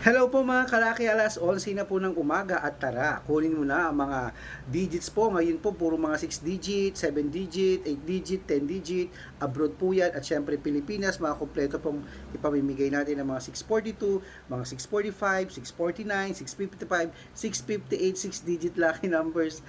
Hello po mga kalaki, alas 11 na po ng umaga at tara, kunin mo na ang mga digits po. Ngayon po, puro mga 6 digit, 7 digit, 8 digit, 10 digit, abroad po yan. At syempre Pilipinas, mga kompleto pong ipamimigay natin ng mga 642, mga 645, 649, 655, 658, 6 digit lucky numbers.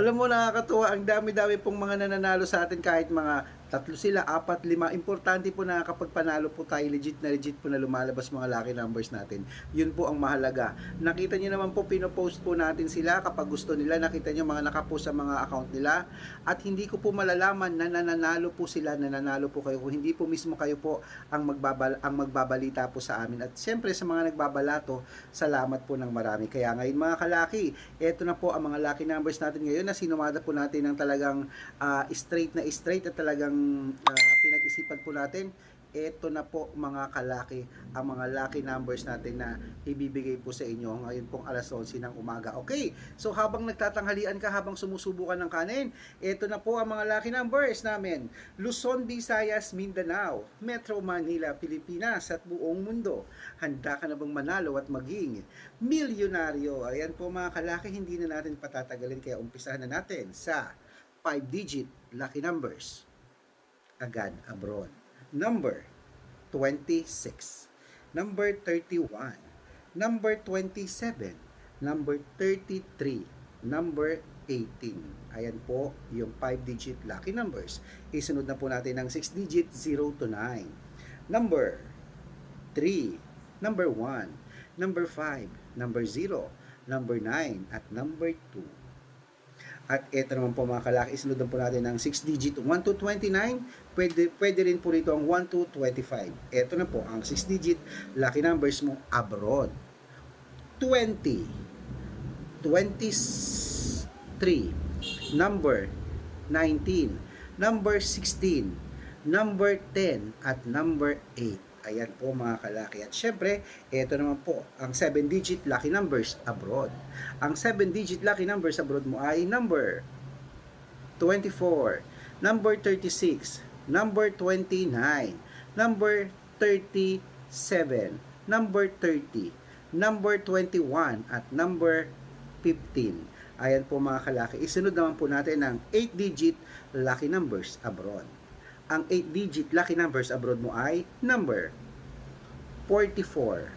Alam mo, nakakatuwa, ang dami-dami pong mga nananalo sa atin kahit mga tatlo sila, apat, lima. Importante po na kapag panalo po tayo, legit na legit po na lumalabas mga lucky numbers natin. Yun po ang mahalaga. Nakita nyo naman po, pinopost po natin sila kapag gusto nila. Nakita nyo mga nakapost sa mga account nila. At hindi ko po malalaman na nananalo po sila, nananalo po kayo. Kung hindi po mismo kayo po ang, magbabal, ang magbabalita po sa amin. At siyempre sa mga nagbabalato, salamat po ng marami. Kaya ngayon mga kalaki, eto na po ang mga lucky numbers natin ngayon na sinumada po natin ng talagang ah, straight na straight at talagang ah, pinag-isipan po natin ito na po mga kalaki ang mga lucky numbers natin na ibibigay po sa inyo ngayon pong alas 11 ng umaga. Okay, so habang nagtatanghalian ka, habang sumusubukan ng kanin, ito na po ang mga lucky numbers namin. Luzon, Visayas, Mindanao, Metro Manila, Pilipinas at buong mundo. Handa ka na bang manalo at maging milyonaryo? Ayan po mga kalaki, hindi na natin patatagalin kaya umpisahan na natin sa 5-digit lucky numbers. Agad abroad. Number 26, number 31, number 27, number 33, number 18. Ayan po yung 5-digit lucky numbers. Isunod na po natin ng 6-digit 0 to 9. Number 3, number 1, number 5, number 0, number 9, at number 2. At ito naman po mga kalaki, isunod po natin ng 6 digit 1 to 29. Pwede, pwede rin po rito ang 1 to 25. Ito na po ang 6 digit lucky numbers mo abroad. 20, 23, number 19, number 16, number 10, at number 8. Ayan po mga kalaki. At syempre, ito naman po, ang 7-digit lucky numbers abroad. Ang 7-digit lucky numbers abroad mo ay number 24, number 36, number 29, number 37, number 30, number 21, at number 15. Ayan po mga kalaki. Isunod naman po natin ang 8-digit lucky numbers abroad ang 8-digit lucky numbers abroad mo ay number 44,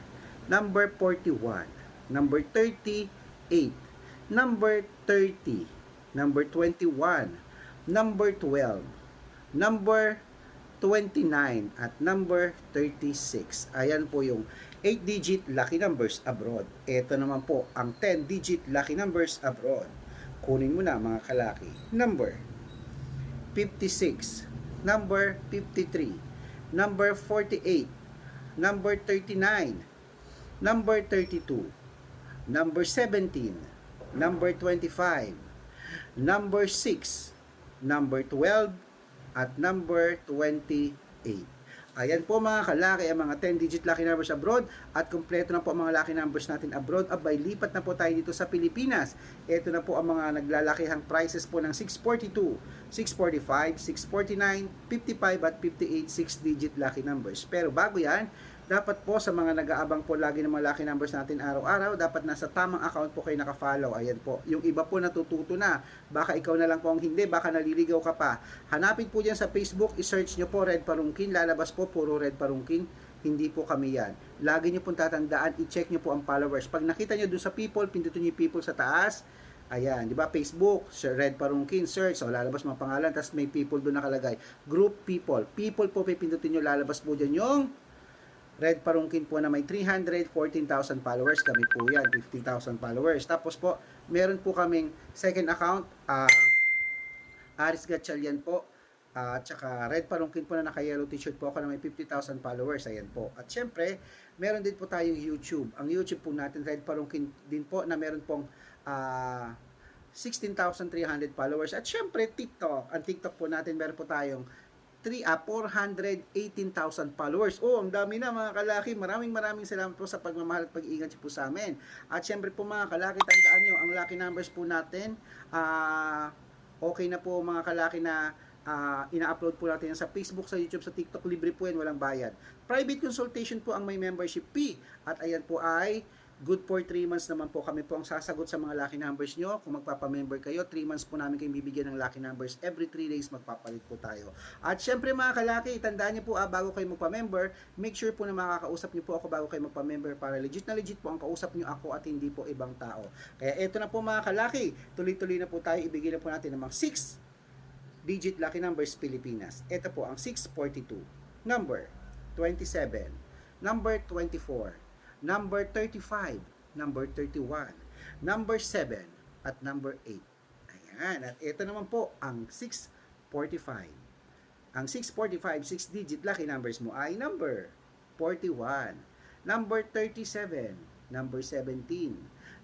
number 41, number 38, number 30, number 21, number 12, number 29, at number 36. Ayan po yung 8-digit lucky numbers abroad. Ito naman po ang 10-digit lucky numbers abroad. Kunin mo na mga kalaki. Number 56, number 53, number 48, number 39, number 32, number 17, number 25, number 6, number 12, at number 28. Ayan po mga kalaki, ang mga 10-digit lucky numbers abroad at kompleto na po ang mga lucky numbers natin abroad. Abay, lipat na po tayo dito sa Pilipinas. Ito na po ang mga naglalakihang prices po ng 642, 645, 649, 55 at 58 6-digit lucky numbers. Pero bago yan, dapat po sa mga nag-aabang po lagi ng mga lucky numbers natin araw-araw, dapat nasa tamang account po kayo naka-follow. Ayan po. Yung iba po natututo na. Baka ikaw na lang po ang hindi, baka naliligaw ka pa. Hanapin po dyan sa Facebook, i-search nyo po Red Parungkin. Lalabas po puro Red Parungkin. Hindi po kami yan. Lagi nyo pong tatandaan, i-check nyo po ang followers. Pag nakita nyo doon sa people, pindutin nyo people sa taas. Ayan, di ba? Facebook, Sir Red Parungkin, search. So, lalabas mga pangalan, tapos may people doon nakalagay. Group people. People po, pipindutin nyo, lalabas po dyan yung Red Parungkin po na may 314,000 followers. Kami po yan, 15,000 followers. Tapos po, meron po kaming second account, ah Aris Gatchalian po. Ah, at saka Red Parungkin po na naka-yellow t-shirt po ako na may 50,000 followers. Ayan po. At syempre, meron din po tayong YouTube. Ang YouTube po natin, Red Parungkin din po na meron pong ah 16,300 followers. At syempre, TikTok. Ang TikTok po natin, meron po tayong 3, ah, 418,000 followers. Oh, ang dami na mga kalaki. Maraming maraming salamat po sa pagmamahal at pag-iingat po sa amin. At syempre po mga kalaki, tandaan nyo, ang lucky numbers po natin, ah, okay na po mga kalaki na Ah, ina-upload po natin sa Facebook, sa YouTube, sa TikTok, libre po yan, walang bayad. Private consultation po ang may membership fee. At ayan po ay good for 3 months naman po kami po ang sasagot sa mga lucky numbers nyo. Kung magpapamember kayo, 3 months po namin kayong bibigyan ng lucky numbers. Every 3 days magpapalit po tayo. At syempre mga kalaki, tandaan nyo po ah, bago kayo magpa-member, make sure po na makakausap nyo po ako bago kayo magpa-member para legit na legit po ang kausap nyo ako at hindi po ibang tao. Kaya eto na po mga kalaki, tuloy-tuloy na po tayo, ibigay na po natin ng mga 6 digit lucky numbers Pilipinas. Ito po ang 642, number 27, number 24, number 35, number 31, number 7, at number 8. Ayan. At ito naman po ang 645. Ang 645, 6 digit lucky numbers mo ay number 41, number 37, number 17,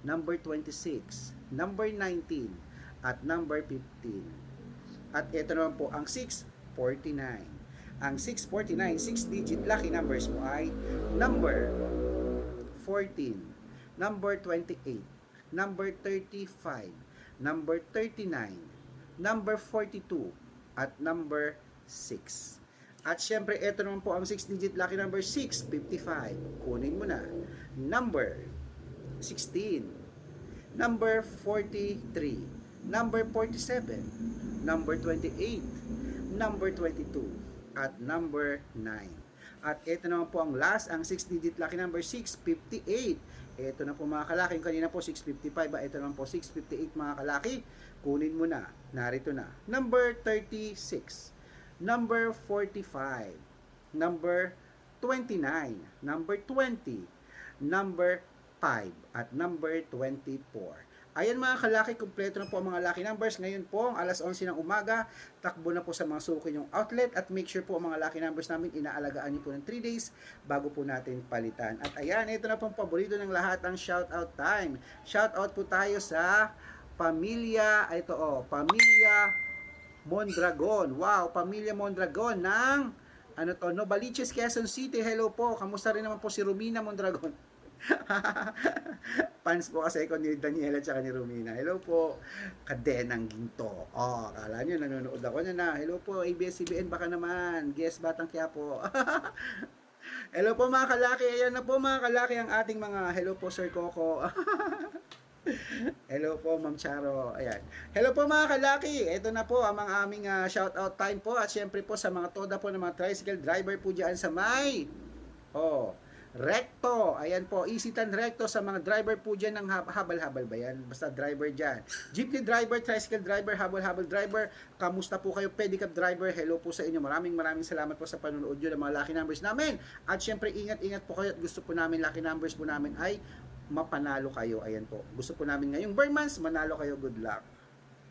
number 26, number 19, at number 15. At ito naman po ang 649. Ang 649, 6 digit lucky numbers mo ay number 14, number 28, number 35, number 39, number 42, at number 6. At syempre, ito naman po ang 6 digit lucky number 655. Kunin mo na. Number 16, number 43, number 47, number 28, number 22, at number 9. At ito naman po ang last, ang 6-digit lucky number 658. Ito na po mga kalaki, kanina po 655, ba? ito naman po 658 mga kalaki. Kunin mo na, narito na. Number 36, number 45, number 29, number 20, number 5, at number 24. Ayan mga kalaki, kumpleto na po ang mga lucky numbers. Ngayon po, ang alas 11 ng umaga, takbo na po sa mga suki yung outlet at make sure po ang mga lucky numbers namin inaalagaan niyo po ng 3 days bago po natin palitan. At ayan, ito na pong paborito ng lahat ang shout out time. Shout out po tayo sa pamilya, ito oh, pamilya Mondragon. Wow, pamilya Mondragon ng ano to, Novaliches, Quezon City. Hello po. Kamusta rin naman po si Romina Mondragon? Fans po kasi ko ni Daniela at ni Romina. Hello po, kadenang ginto. Oh, akala nyo, nanonood ako na. Hello po, ABS-CBN, baka naman. Guess Batang Quiapo. hello po mga kalaki. Ayan na po mga kalaki ang ating mga hello po Sir Coco. Hello po, Ma'am Charo. Ayan. Hello po mga kalaki. Ito na po ang mga aming uh, shout out time po at syempre po sa mga toda po ng mga tricycle driver po diyan sa may Oh, Recto. Ayan po, Isitan Recto sa mga driver po dyan ng hab- habal-habal ba yan? Basta driver dyan. Jeepney driver, tricycle driver, habal-habal driver. Kamusta po kayo? Pedicab driver. Hello po sa inyo. Maraming maraming salamat po sa panonood nyo ng mga lucky numbers namin. At syempre, ingat-ingat po kayo at gusto po namin lucky numbers po namin ay mapanalo kayo. Ayan po. Gusto po namin ngayong Burmans, manalo kayo. Good luck.